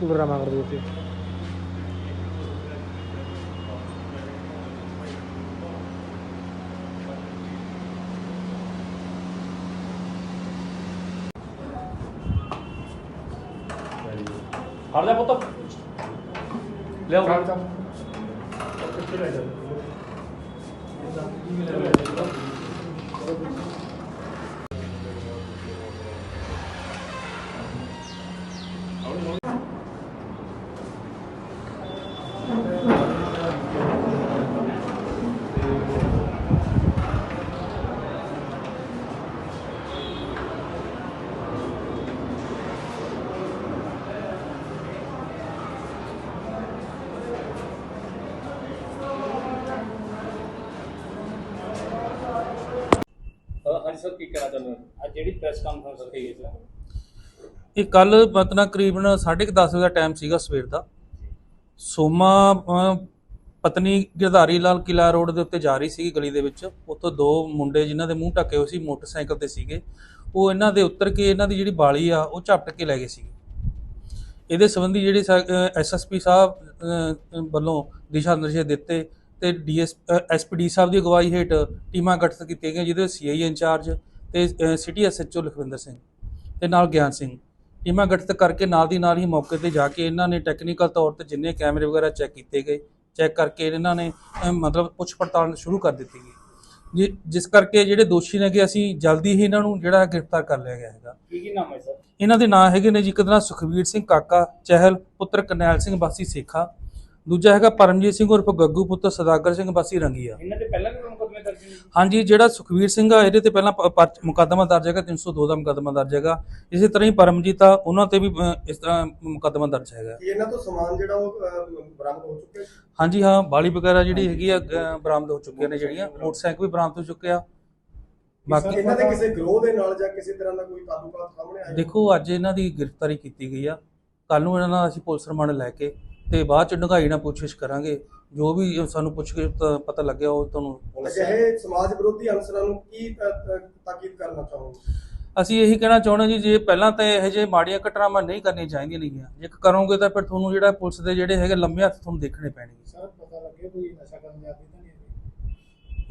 Cooler ਮੰਗਦੇ ਸੀ ਫੜ ਲੈ ਪੁੱਤ ਲਿਆਓ ਹਾਂਜੀ ਸਰ, ਕੀ ਕਹਿਣਾ ਚਾਹੁੰਦੇ ਹੋ? ਅੱਜ ਜਿਹੜੀ ਪ੍ਰੈਸ ਕਾਨਫਰੰਸ ਰੱਖੀ ਗਈ ਸੀ ਇਹ ਕੱਲ ਮਤਲਬ ਕਰੀਬਨ 10:30 ਵਜੇ ਦਾ ਟਾਈਮ ਸੀਗਾ ਸਵੇਰ ਦਾ। ਸੋਮਾ ਪਤਨੀ ਗਿਰਧਾਰੀ ਲਾਲ ਕਿਲਾ ਰੋਡ ਦੇ ਉੱਤੇ ਜਾ ਰਹੀ ਸੀ ਗਲੀ ਦੇ ਵਿੱਚ। ਉੱਥੋਂ ਦੋ ਮੁੰਡੇ ਜਿਨ੍ਹਾਂ ਦੇ ਮੂੰਹ ਢੱਕੇ ਹੋਏ ਸੀ, ਮੋਟਰਸਾਈਕਲ ਤੇ ਸੀਗੇ। ਉਹ ਇਹਨਾਂ ਦੇ ਉੱਤਰ ਕੇ ਇਹਨਾਂ ਦੀ ਜਿਹੜੀ ਬਾਲੀ ਆ, ਉਹ ਝਪਟ ਕੇ ਲੈ ਗਏ ਸੀਗੇ। ਇਹਦੇ ਸੰਬੰਧੀ ਜਿਹੜੇ ਐਸਐਸਪੀ ਸਾਹਿਬ ਵੱਲੋਂ ਦਿਸ਼ਾ ਨਿਰਦੇਸ਼ ਦਿੱਤੇ ਤੇ ਡੀਐਸ ਐਸਪੀਡੀ ਸਾਹਿਬ ਦੀ ਅਗਵਾਈ ਹੇਠ ਟੀਮਾਂ ਗਠਿਤ ਕੀਤੀਆਂ ਗਈਆਂ, ਜਿਹਦੇ ਵਿੱਚ ਸੀਆਈ ਇੰਚਾਰਜ ਤੇ ਸਿਟੀ ਐਸਐਚਓ ਲਖਵਿੰਦਰ ਸਿੰਘ ਤੇ ਨਾਲ ਗਿਆਨ ਸਿੰਘ। ਟੀਮਾਂ ਗਠਿਤ ਕਰਕੇ ਨਾਲ ਦੀ ਨਾਲ ਹੀ ਮੌਕੇ ਤੇ ਜਾ ਕੇ ਇਹਨਾਂ ਨੇ ਟੈਕਨੀਕਲ ਤੌਰ ਤੇ ਜਿੰਨੇ ਕੈਮਰੇ ਵਗੈਰਾ ਚੈੱਕ ਕੀਤੇ ਗਏ ਚੈੱਕ ਕਰਕੇ ਇਹਨਾਂ ਨੇ ਅਹ, ਮਤਲਬ ਪੁੱਛ ਪੜਤਾਲ ਸ਼ੁਰੂ ਕਰ ਦਿੱਤੀ ਗਈ। ਜਿ- ਜਿਸ ਕਰਕੇ ਜਿਹੜੇ ਦੋਸ਼ੀ ਨੇਗੇ ਅਸੀਂ ਜਲਦੀ ਹੀ ਇਹਨਾਂ ਨੂੰ ਜਿਹੜਾ ਗ੍ਰਿਫਤਾਰ ਕਰ ਲਿਆ ਗਿਆ ਹੈਗਾ। ਕੀ ਕੀ ਨਾਮ ਹੈ ਸਰ? ਇਹਨਾਂ ਦੇ ਨਾਂ ਹੈਗੇ ਨੇ ਜੀ ਇੱਕ ਨਾਂ ਸੁਖਵੀਰ ਸਿੰਘ ਕਾਕਾ ਚਹਿਲ ਪੁੱਤਰ ਕਰਨੈਲ ਸਿੰਘ ਬਾਸੀ ਸੇਖਾ ਦੂਜਾ ਹੈਗਾ ਪਰਮਜੀਤ ਸਿੰਘ ਉਰਫ ਗੱਗੂ ਪੁੱਤਰ ਸਦਾਗਰ ਸਿੰਘ ਬਾਸੀ ਰੰਗੀਆ। ਇਹਨਾਂ ਦੇ ਪਹਿਲਾਂ ਵੀ ਕੋਈ ਮੁਕਦਮੇ ਦਰਜ ਨੇ ਹਾਂਜੀ ਜਿਹੜਾ ਸੁਖਵੀਰ ਸਿੰਘ ਆ ਇਹਦੇ ਤੇ ਪਹਿਲਾਂ ਮੁਕੱਦਮਾ ਦਰਜ ਹੈਗਾ 302 ਦਾ ਮੁਕੱਦਮਾ ਦਰਜ ਹੈਗਾ। ਇਸੇ ਤਰ੍ਹਾਂ ਹੀ ਪਰਮਜੀਤ ਆ ਉਹਨਾਂ ਤੇ ਵੀ ਇਸ ਤਰ੍ਹਾਂ ਮੁਕੱਦਮਾ ਦਰਜ ਹੈਗਾ। ਕਿ ਇਹਨਾਂ ਤੋਂ ਸਮਾਨ ਜਿਹੜਾ ਉਹ ਬਰਾਮਦ ਹੋ ਚੁੱਕਿਆ ਹਾਂਜੀ ਹਾਂ ਬਾਲੀ ਵਗੈਰਾ ਜਿਹੜੀ ਹੈਗੀ ਆ ਬਰਾਮਦ ਹੋ ਚੁੱਕੀਆਂ ਨੇ ਜਿਹੜੀਆਂ ਮੋਟਰਸਾਈਕਲ ਵੀ ਬਰਾਮਦ ਹੋ ਚੁੱਕੇ ਆ ਬਾਕੀ ਇਹਨਾਂ ਦੇ ਕਿਸੇ ਗਰੋਹ ਦੇ ਨਾਲ ਜਾਂ ਕਿਸੇ ਤਰ੍ਹਾਂ ਦਾ ਕੋਈ ਤਾਲੁਕਾਤ ਸਾਹਮਣੇ ਆਇਆ? ਦੇਖੋ ਅੱਜ ਇਹਨਾਂ ਦੀ ਗ੍ਰਿਫਤਾਰੀ ਕੀਤੀ ਗਈ ਆ। ਕੱਲ ਨੂੰ ਇਹਨਾਂ ਨਾਲ ਅਸੀਂ ਪੁਲਿਸ ਰਿਮਾਂਡ ਲੈ ਕੇ ਤੇ ਬਾਅਦ ਚ ਡੂੰਘਾਈ ਨਾਲ ਪੁੱਛਗਿੱਛ ਕਰਾਂਗੇ। ਜੋ ਵੀ ਸਾਨੂੰ ਪੁੱਛ ਕੇ ਪਤਾ ਲੱਗਿਆ ਉਹ ਤੁਹਾਨੂੰ ਅਜਿਹੇ ਸਮਾਜ ਵਿਰੋਧੀ ਅਨਸਰਾਂ ਨੂੰ ਕੀ ਤਾਕੀਦ ਕਰਨਾ ਚਾਹੋਗੇ? ਅਸੀਂ ਇਹੀ ਕਹਿਣਾ ਚਾਹੁੰਦੇ ਜੀ ਜੇ ਪਹਿਲਾਂ ਤਾਂ ਇਹੋ ਜਿਹੇ ਮਾੜੀਆਂ ਘਟਨਾਵਾਂ ਨਹੀਂ ਕਰਨੀਆਂ ਚਾਹੀਦੀਆਂ ਨੇਗੀਆਂ। ਜੇ ਕਰੋਗੇ ਤਾਂ ਫਿਰ ਤੁਹਾਨੂੰ ਜਿਹੜਾ ਪੁਲਿਸ ਦੇ ਜਿਹੜੇ ਹੈਗੇ ਲੰਮੇ ਹੱਥ ਤੁਹਾਨੂੰ ਦੇਖਣੇ ਪੈਣਗੇ। ਸਰ ਪਤਾ ਲੱਗੇ ਕੋਈ ਨਸ਼ਾ ਕਰਨ ਜਾਂਦੀ ਤਾਂ ਨਹੀਂ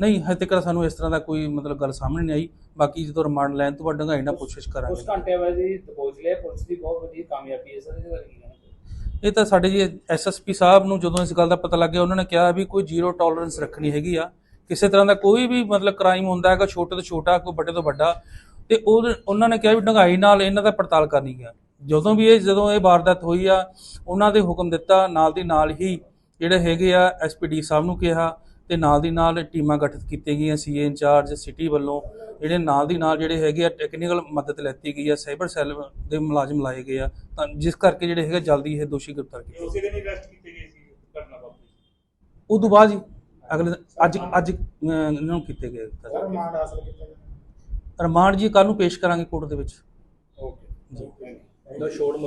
ਨਹੀਂ ਹਜੇ ਤੱਕ ਸਾਨੂੰ ਇਸ ਤਰ੍ਹਾਂ ਦਾ ਕੋਈ ਮਤਲਬ ਗੱਲ ਸਾਹਮਣੇ ਨਹੀਂ ਆਈ। ਬਾਕੀ ਜਦੋਂ ਰਿਮਾਂਡ ਲੈਣ ਤੋਂ ਬਾਅਦ ਡੂੰਘਾਈ ਨਾਲ ਪੁੱਛਗਿੱਛ ਉਸ ਕਰਾਂਗੇ ਘੰਟੇ ਬਾਅਦ ਜੀ ਦਬੋਚ ਲਿਆ ਪੁਲਿਸ ਦੀ ਬਹੁਤ ਵਧੀਆ ਕਾਮਯਾਬੀ ਹੈ ਸਰ ਇਹਦੇ ਬਾਰੇ ਕੀ ਕਹਿਣਾ ਇਹ ਤਾਂ ਸਾਡੇ ਜੀ ਐਸਐਸਪੀ ਸਾਹਿਬ ਨੂੰ ਜਦੋਂ ਇਸ ਗੱਲ ਦਾ ਪਤਾ ਲੱਗਿਆ ਉਹਨਾਂ ਨੇ ਕਿਹਾ ਵੀ ਕੋਈ ਜ਼ੀਰੋ ਟੋਲਰੈਂਸ ਰੱਖਣੀ ਹੈਗੀ ਆ। ਕਿਸੇ ਤਰ੍ਹਾਂ ਦਾ ਕੋਈ ਵੀ ਮਤਲਬ ਕ੍ਰਾਈਮ ਹੁੰਦਾ ਹੈਗਾ, ਛੋਟੇ ਤੋਂ ਛੋਟਾ, ਕੋਈ ਵੱਡੇ ਤੋਂ ਵੱਡਾ, ਤੇ ਉਹ ਉਹਨਾਂ ਨੇ ਕਿਹਾ ਵੀ ਢੰਗਾਈ ਨਾਲ ਇਹਨਾਂ ਦਾ ਪੜਤਾਲ ਕਰਨੀ ਹੈ ਜਦੋਂ ਵੀ ਇਹ, ਜਦੋਂ ਇਹ ਵਾਰਦਾਤ ਹੋਈ ਆ, ਉਹਨਾਂ ਦੇ ਹੁਕਮ ਦਿੱਤਾ, ਨਾਲ ਦੀ ਨਾਲ ਹੀ ਜਿਹੜੇ ਹੈਗੇ ਆ ਐਸਪੀਡੀ ਸਾਹਿਬ ਨੂੰ ਕਿਹਾ ਤੇ ਨਾਲ ਦੀ ਨਾਲ ਟੀਮਾਂ ਗਠਿਤ ਕੀਤੀਆਂ ਗਈਆਂ ਸੀਏ ਇੰਚਾਰਜ ਸਿਟੀ ਵੱਲੋਂ ਜਿਹੜੇ ਨਾਲ ਦੀ ਨਾਲ ਜਿਹੜੇ ਹੈਗੇ ਆ ਟੈਕਨੀਕਲ ਮਦਦ ਲੈਤੀ ਗਈ ਆ ਸਾਈਬਰ ਸੈੱਲ ਦੇ ਮੁਲਾਜ਼ਮ ਲਾਏ ਗਏ ਆ। ਤਾਂ ਜਿਸ ਕਰਕੇ ਜਿਹੜੇ ਹੈਗੇ ਜਲਦੀ ਇਹ ਦੋਸ਼ੀ ਗ੍ਰਿਫਤਾਰ ਕੀਤੇ ਉਸੇ ਦਿਨ ਹੀ ਅਰੈਸਟ ਕੀਤੇ ਗਏ ਸੀ ਘਟਨਾ ਵਾਪਰੀ ਉਦੋਂ ਬਾਅਦ ਜੀ ਅਗਲੇ ਦਿਨ- ਅੱਜ ਅੱਜ ਇਹਨਾਂ ਨੂੰ ਕੀਤੇ ਗਏ ਗ੍ਰਿਫਤਾਰ। ਰਿਮਾਂਡ ਹਾਸਲ ਕੀਤਾ ਜਾਵੇ ਰਿਮਾਂਡ ਜੀ ਕੱਲ ਨੂੰ ਪੇਸ਼ ਕਰਾਂਗੇ ਕੋਰਟ ਦੇ ਵਿੱਚ। ਓਕੇ। ਜੀ। ਦਾ ਸ਼ੋਰ